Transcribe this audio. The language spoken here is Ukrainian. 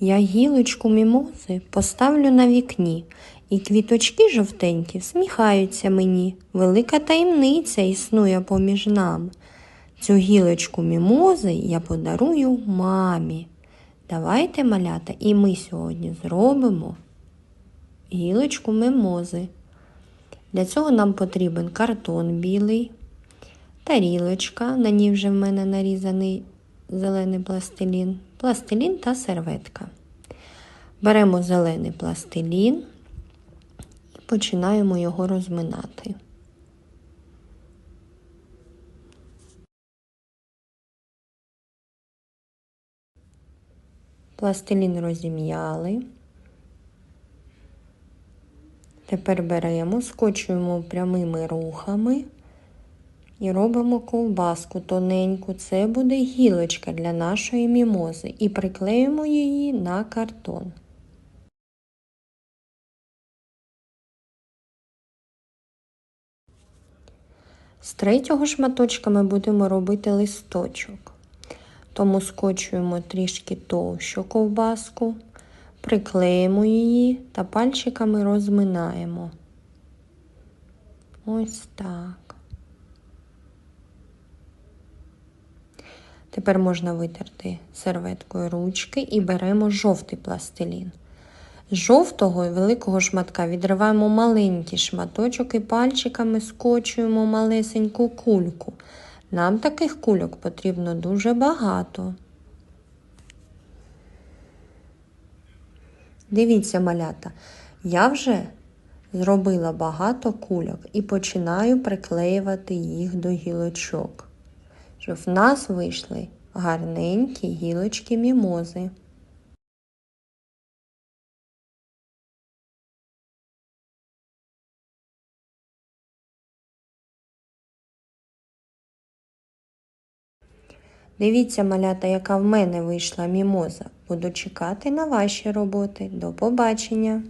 Я гілочку мімози поставлю на вікні, і квіточки жовтенькі всміхаються мені. Велика таємниця існує поміж нами. Цю гілочку мімози я подарую мамі. Давайте, малята, і ми сьогодні зробимо гілочку мимози. Для цього нам потрібен картон білий, тарілочка, на ній вже в мене нарізаний зелений пластилін, пластилін та серветка. Беремо зелений пластилін і починаємо його розминати. Пластилін розім'яли. Тепер беремо, скочуємо прямими рухами і робимо ковбаску тоненьку. Це буде гілочка для нашої мімози. І приклеїмо її на картон. З третього шматочка ми будемо робити листочок. Тому скочуємо трішки товщу ковбаску, приклеїмо її та пальчиками розминаємо. Ось так. Тепер можна витерти серветкою ручки і беремо жовтий пластилін. З жовтого і великого шматка відриваємо маленький шматочок і пальчиками скочуємо малесеньку кульку. Нам таких кульок потрібно дуже багато. Дивіться, малята, я вже зробила багато кульок і починаю приклеювати їх до гілочок, щоб в нас вийшли гарненькі гілочки мімози. Дивіться, малята, яка в мене вийшла мімоза. Буду чекати на ваші роботи. До побачення!